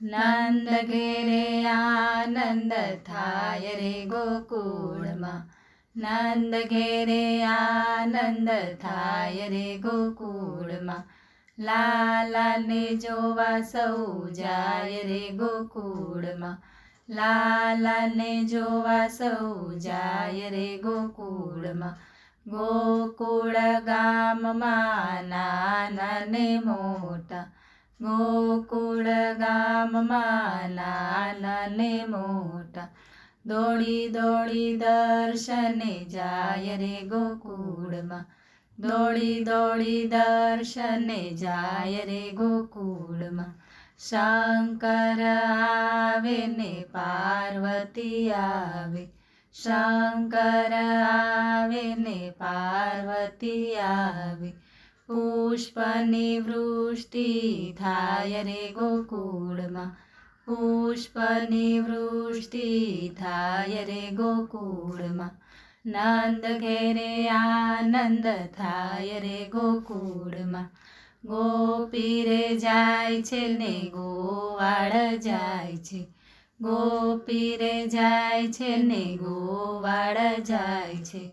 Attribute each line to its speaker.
Speaker 1: નંદ ઘેરે આનંદ થાય રે ગોકુળમાં નંદ ઘેરે આનંદ થાય રે ગોકુળમાં લાલાને જોવા સૌ જાય રે ગોકુળમાં લાલાને જોવા સૌ જાય રે ગોકુળમાં ગોકુળ ગામમાં નાના ને મોટા ગોકુળ ગામમાં નાના ને મોટા દોડી દોડી દર્શને જાય રે ગોકુળમાં દોડી દોડી દર્શને જાય રે ગોકુળમાં શંકર આવે ને પાર્વતી આવે શંકર આવે ને પાર્વતી આવે પુષ્પની વૃષ્ટિ થાય રે ગોકુળમાં પુષ્પની વૃષ્ટિ થાય રે ગોકુળમાં નંદ ઘેરે આનંદ થાય રે ગોકુળમાં ગોપી રે જાય છે ને ગોવાળ જાય છે ગોપી રે જાય છે ને ગોવાળ જાય છે